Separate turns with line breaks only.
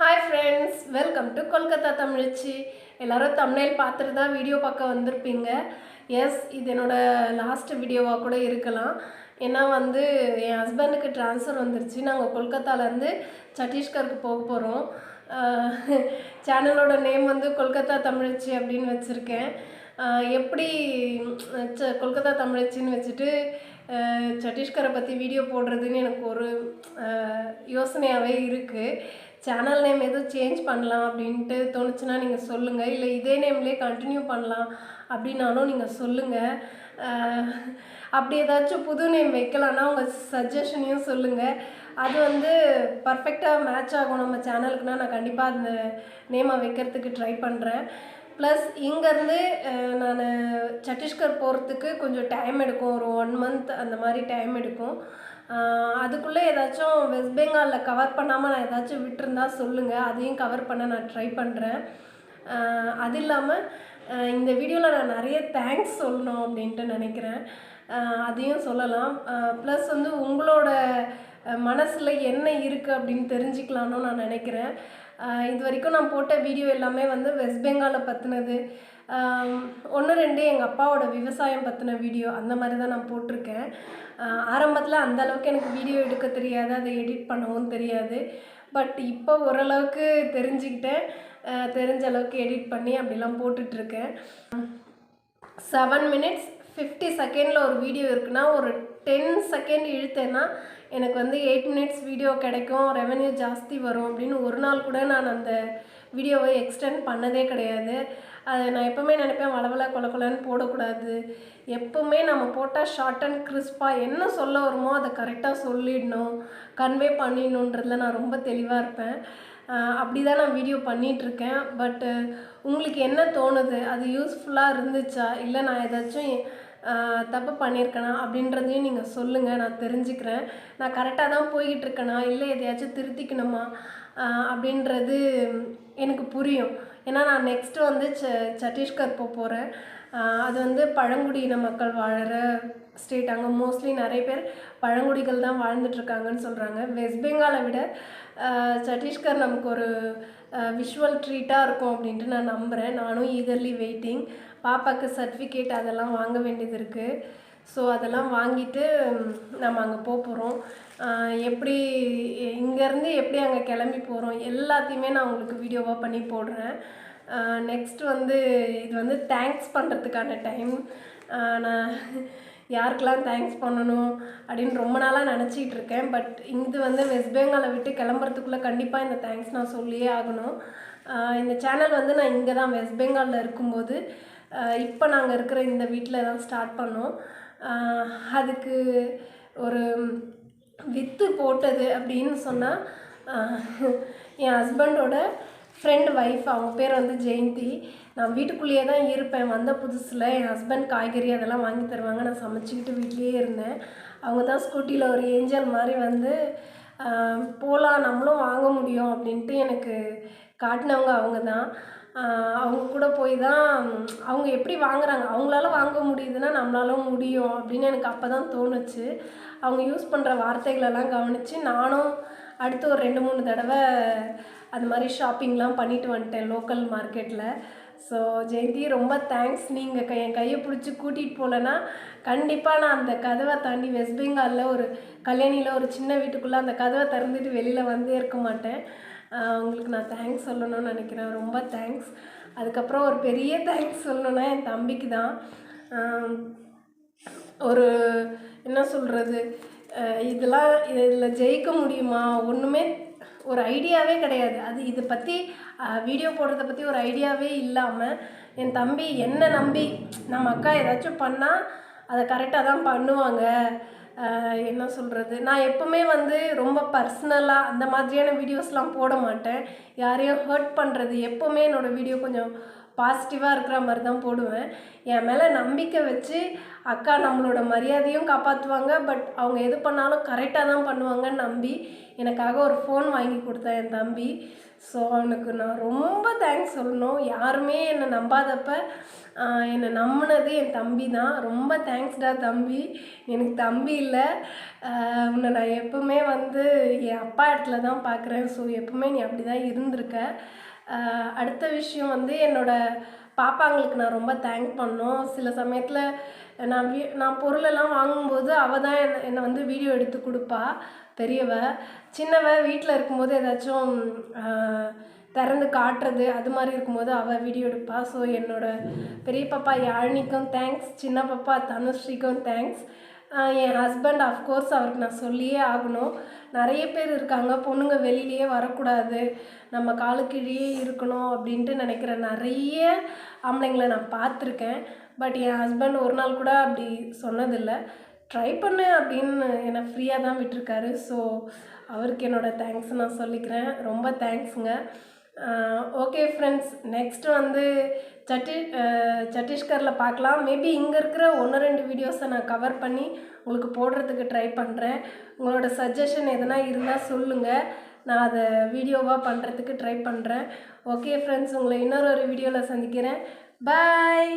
Hi friends welcome to Kolkata தமிழ்ச்சி எல்லாரும் தமிழில் பார்த்துட்டு தான் வீடியோ பார்க்க வந்திருப்பீங்க. எஸ் இது என்னோடய லாஸ்ட் வீடியோவாக கூட இருக்கலாம். ஏன்னா வந்து என் ஹஸ்பண்டுக்கு ட்ரான்ஸ்ஃபர் வந்துருச்சு. நாங்கள் கொல்கத்தாலேருந்து சத்தீஸ்கருக்கு போக போகிறோம் சேனலோட நேம் வந்து கொல்கத்தா தமிழ்ச்சி அப்படின்னு வச்சுருக்கேன். எப்படி கொல்கத்தா தமிழ்ச்சின்னு வச்சுட்டு சட்டீஸ்கரை சத்தீஸ்கரை பற்றி வீடியோ போடுறதுன்னு எனக்கு ஒரு யோசனையாகவே இருக்குது சேனல் நேம் எதுவும் சேஞ்ச் பண்ணலாம் அப்படின்ட்டு தோணுச்சுன்னா நீங்கள் சொல்லுங்கள் இல்லை இதே நேம்லேயே கண்டினியூ பண்ணலாம் அப்படின்னாலும் நீங்கள் சொல்லுங்கள் அப்படி ஏதாச்சும் புது நேம் வைக்கலான்னா உங்கள் சஜஷனையும் சொல்லுங்கள் அது வந்து பர்ஃபெக்டாக மேட்ச் ஆகும் நம்ம சேனலுக்குனா நான் கண்டிப்பாக அந்த நேமை வைக்கிறதுக்கு ட்ரை பண்ணுறேன் ப்ளஸ் இங்கேருந்து நான் சத்தீஸ்கர் போகிறதுக்கு கொஞ்சம் டைம் எடுக்கும். ஒரு ஒன் மந்த் அந்த மாதிரி டைம் எடுக்கும். அதுக்குள்ளே ஏதாச்சும் வெஸ்ட் பெங்காலில் கவர் பண்ணாமல் நான் ஏதாச்சும் விட்டுருந்தா சொல்லுங்கள் அதையும் கவர் பண்ண நான் ட்ரை பண்ணுறேன் அது இல்லாமல் இந்த வீடியோவில் நான் நிறைய தேங்க்ஸ் சொல்லணும் அப்படின்ட்டு நினைக்கிறேன். அதையும் சொல்லலாம். ப்ளஸ் வந்து உங்களோட மனசில் என்ன இருக்குது அப்படின்னு தெரிஞ்சுக்கலான்னு நான் நினைக்கிறேன். இது வரைக்கும் நான் போட்ட வீடியோ எல்லாமே வந்து வெஸ்ட் பெங்காலை பற்றினது ஒன்று ரெண்டு எங்கள் அப்பாவோட விவசாயம் பற்றின வீடியோ அந்த மாதிரி தான் நான் போட்டிருக்கேன். ஆரம்பத்தில் அந்த அளவுக்கு எனக்கு வீடியோ எடுக்க தெரியாது அதை எடிட் பண்ணவும் தெரியாது. பட் இப்போ ஓரளவுக்கு தெரிஞ்சுக்கிட்டேன். தெரிஞ்ச அளவுக்கு எடிட் பண்ணி அப்படிலாம் போட்டுட்ருக்கேன் செவன் மினிட்ஸ் ஃபிஃப்டி செகண்டில் ஒரு வீடியோ இருக்குன்னா ஒரு டென் செகண்ட் இழுத்தேன்னா எனக்கு வந்து எயிட் மினிட்ஸ் வீடியோ கிடைக்கும் ரெவென்யூ ஜாஸ்தி வரும் அப்படின்னு ஒரு நாள் கூட நான் அந்த வீடியோவை எக்ஸ்டெண்ட் பண்ணதே கிடையாது. அதை நான் எப்போவுமே நினைப்பேன் வளவல கொல கொலன்னு போடக்கூடாது. எப்போவுமே நம்ம போட்டால் ஷார்ட் அண்ட் கிறிஸ்பாக என்ன சொல்ல வருமோ அதை கரெக்டாக சொல்லிடணும். கன்வே பண்ணிடணுன்றதுல நான் ரொம்ப தெளிவாக இருப்பேன். அப்படி தான் நான் வீடியோ பண்ணிகிட்ருக்கேன் பட்டு உங்களுக்கு என்ன தோணுது? அது யூஸ்ஃபுல்லாக இருந்துச்சா? இல்லை நான் ஏதாச்சும் தப்பு பண்ணியிருக்கேனா? அப்படின்றதையும் நீங்கள் சொல்லுங்கள் நான் தெரிஞ்சுக்கிறேன். நான் கரெக்டாக தான் போய்கிட்டு இருக்கேனா இல்லை எதையாச்சும் திருத்திக்கணுமா? அப்படின்றது எனக்கு புரியும். ஏன்னா நான் நெக்ஸ்ட்டு வந்து ச சத்தீஸ்கர் போக போகிறேன் அது வந்து பழங்குடியின மக்கள் வாழற ஸ்டேட் அங்கே மோஸ்ட்லி நிறைய பேர் பழங்குடிகள் தான் வாழ்ந்துட்டுருக்காங்கன்னு சொல்கிறாங்க வெஸ்ட் பெங்காலை விட சத்தீஸ்கர் நமக்கு ஒரு விஷுவல் ட்ரீட்டாக இருக்கும் அப்படின்ட்டு நான் நம்புகிறேன் நானும் ஈகர்லி வெயிட்டிங் பாப்பாவுக்கு சர்டிஃபிகேட் அதெல்லாம் வாங்க வேண்டியது இருக்குது ஸோ அதெல்லாம் வாங்கிட்டு நம்ம அங்கே போக போகிறோம் எப்படி இங்கேருந்து எப்படி அங்கே கிளம்பி போகிறோம் எல்லாத்தையுமே நான் உங்களுக்கு வீடியோவாக பண்ணி போடுறேன். நெக்ஸ்ட் வந்து இது வந்து தேங்க்ஸ் பண்ணுறதுக்கான டைம் நான் யாருக்கெல்லாம் தேங்க்ஸ் பண்ணணும் அப்படின்னு ரொம்ப நாளாக நினச்சிக்கிட்டு இருக்கேன். பட் இது வந்து வெஸ்ட் பெங்காலை விட்டு கிளம்புறதுக்குள்ளே கண்டிப்பாக இந்த தேங்க்ஸ் நான் சொல்லியே ஆகணும். இந்த சேனல் வந்து நான் இங்கே தான் வெஸ்ட் பெங்காலில் இருக்கும்போது இப்போ நாங்கள் இருக்கிற இந்த வீட்டில் தான் ஸ்டார்ட் பண்ணோம். அதுக்கு ஒரு வித்து போட்டது அப்படின்னு சொன்னால் என் ஹஸ்பண்டோட ஃப்ரெண்ட் ஒய்ஃப் அவங்க பேர் வந்து ஜெயந்தி. நான் வீட்டுக்குள்ளேயே தான் இருப்பேன். வந்த புதுசில் என் ஹஸ்பண்ட் காய்கறி அதெல்லாம் வாங்கி தருவாங்க. நான் சமைச்சிக்கிட்டு வீட்லேயே இருந்தேன். அவங்க தான் ஸ்கூட்டியில் ஒரு ஏஞ்சல் மாதிரி வந்து போகலாம் நம்மளும் வாங்க முடியும் அப்படின்ட்டு எனக்கு காட்டினவங்க அவங்க தான். அவங்க கூட போய் தான் அவங்க எப்படி வாங்குறாங்க? அவங்களால வாங்க முடியுதுன்னா நம்மளாலும் முடியும் அப்படின்னு எனக்கு அப்போ தான் தோணுச்சு. அவங்க யூஸ் பண்ணுற வார்த்தைகளெல்லாம் கவனித்து நானும் அடுத்து ஒரு ரெண்டு மூணு தடவை அது மாதிரி ஷாப்பிங்லாம் பண்ணிட்டு வந்துட்டேன் லோக்கல் மார்க்கெட்டில் ஸோ ஜெயந்தி ரொம்ப தேங்க்ஸ் நீங்கள் கை என் கையை பிடிச்சி கூட்டிகிட்டு போகலன்னா கண்டிப்பாக நான் அந்த கதவை தாண்டி வெஸ்ட் பெங்காலில் ஒரு கல்யாணியில் ஒரு சின்ன வீட்டுக்குள்ளே அந்த கதவை திறந்துட்டு வெளியில் வந்தே இருக்க மாட்டேன். அவங்களுக்கு உங்களுக்கு நான் தேங்க்ஸ் சொல்லணும்னு நினைக்கிறேன். ரொம்ப தேங்க்ஸ் அதுக்கப்புறம் ஒரு பெரிய தேங்க்ஸ் சொல்லணுன்னா என் தம்பிக்கு தான். ஒரு என்ன சொல்கிறது இதெல்லாம் இதில் ஜெயிக்க முடியுமா? ஒன்றுமே ஒரு ஐடியாவே கிடையாது. அது இதை பற்றி வீடியோ போடுறத பற்றி ஒரு ஐடியாவே இல்லாமல் என் தம்பி என்னை நம்பி நம்ம அக்கா ஏதாச்சும் பண்ணால் அதை கரெக்டாக தான் பண்ணுவாங்க. என்ன சொல்கிறது நான் எப்போவுமே வந்து ரொம்ப பர்சனலாக அந்த மாதிரியான வீடியோஸ்லாம் போட மாட்டேன். யாரையும் ஹர்ட் பண்ணுறது எப்போவுமே என்னோடய வீடியோ கொஞ்சம் பாசிட்டிவாக இருக்கிற மாதிரி தான் போடுவேன். என் மேலே நம்பிக்கை வச்சு அக்கா நம்மளோட மரியாதையும் காப்பாற்றுவாங்க பட் அவங்க எது பண்ணாலும் கரெக்டாக தான் பண்ணுவாங்கன்னு நம்பி எனக்காக ஒரு ஃபோன் வாங்கி கொடுத்தேன் என் தம்பி. ஸோ அவனுக்கு நான் ரொம்ப தேங்க்ஸ் சொல்லணும். யாருமே என்னை நம்பாதப்ப என்னை நம்பினது என் தம்பி தான். ரொம்ப தேங்க்ஸ்டா தம்பி. எனக்கு தம்பி இல்லை. உன்னை நான் எப்பவுமே வந்து என் அப்பா இடத்துல தான் பார்க்குறேன் ஸோ எப்பவுமே நீ அப்படி தான் இருந்திருக்க. அடுத்த விஷயம் வந்து என்னோட பாப்பாங்களுக்கு நான் ரொம்ப தேங்க் பண்ணோம். சில சமயத்தில் நான் வீ நான் பொருளெல்லாம் வாங்கும்போது அவள் தான் என்னை என்னை வந்து வீடியோ எடுத்து கொடுப்பா பெரியவ. சின்னவ வீட்டில் இருக்கும்போது ஏதாச்சும் திறந்து காட்டுறது அது மாதிரி இருக்கும்போது அவள் வீடியோ எடுப்பா. ஸோ என்னோடய பெரிய பாப்பா யாழினிக்கும் தேங்க்ஸ் சின்ன பாப்பா தனுஸ்ரீக்கும் தேங்க்ஸ் என் ஹஸ்பண்ட் அஃப்கோர்ஸ் அவருக்கு நான் சொல்லியே ஆகணும். நிறைய பேர் இருக்காங்க. பொண்ணுங்க வெளியிலேயே வரக்கூடாது. நம்ம காலுக்கீழே இருக்கணும் அப்படின்ட்டு நினைக்கிற நிறைய ஆம்பளைங்களை நான் பார்த்துருக்கேன். பட் என் ஹஸ்பண்ட் ஒரு நாள் கூட அப்படி சொன்னதில்லை. ட்ரை பண்ணு அப்படின்னு என்னை ஃப்ரீயாக தான் விட்டிருக்காரு. ஸோ அவருக்கு என்னோட தேங்க்ஸ் நான் சொல்லிக்கிறேன். ரொம்ப தேங்க்ஸுங்க ஓகே ஃப்ரெண்ட்ஸ் நெக்ஸ்ட்டு வந்து சட்டி சட்டீஸ்கரில் சத்தீஸ்கரில் பார்க்கலாம். மேபி இங்கே இருக்கிற ஒன்று ரெண்டு வீடியோஸை நான் கவர் பண்ணி உங்களுக்கு போடுறதுக்கு ட்ரை பண்ணுறேன் உங்களோட சஜஷன் எதனா இருந்தால் சொல்லுங்கள் நான் அதை வீடியோவாக பண்ணுறதுக்கு ட்ரை பண்ணுறேன் ஓகே ஃப்ரெண்ட்ஸ் உங்களை இன்னொரு ஒரு வீடியோவில் சந்திக்கிறேன். பாய்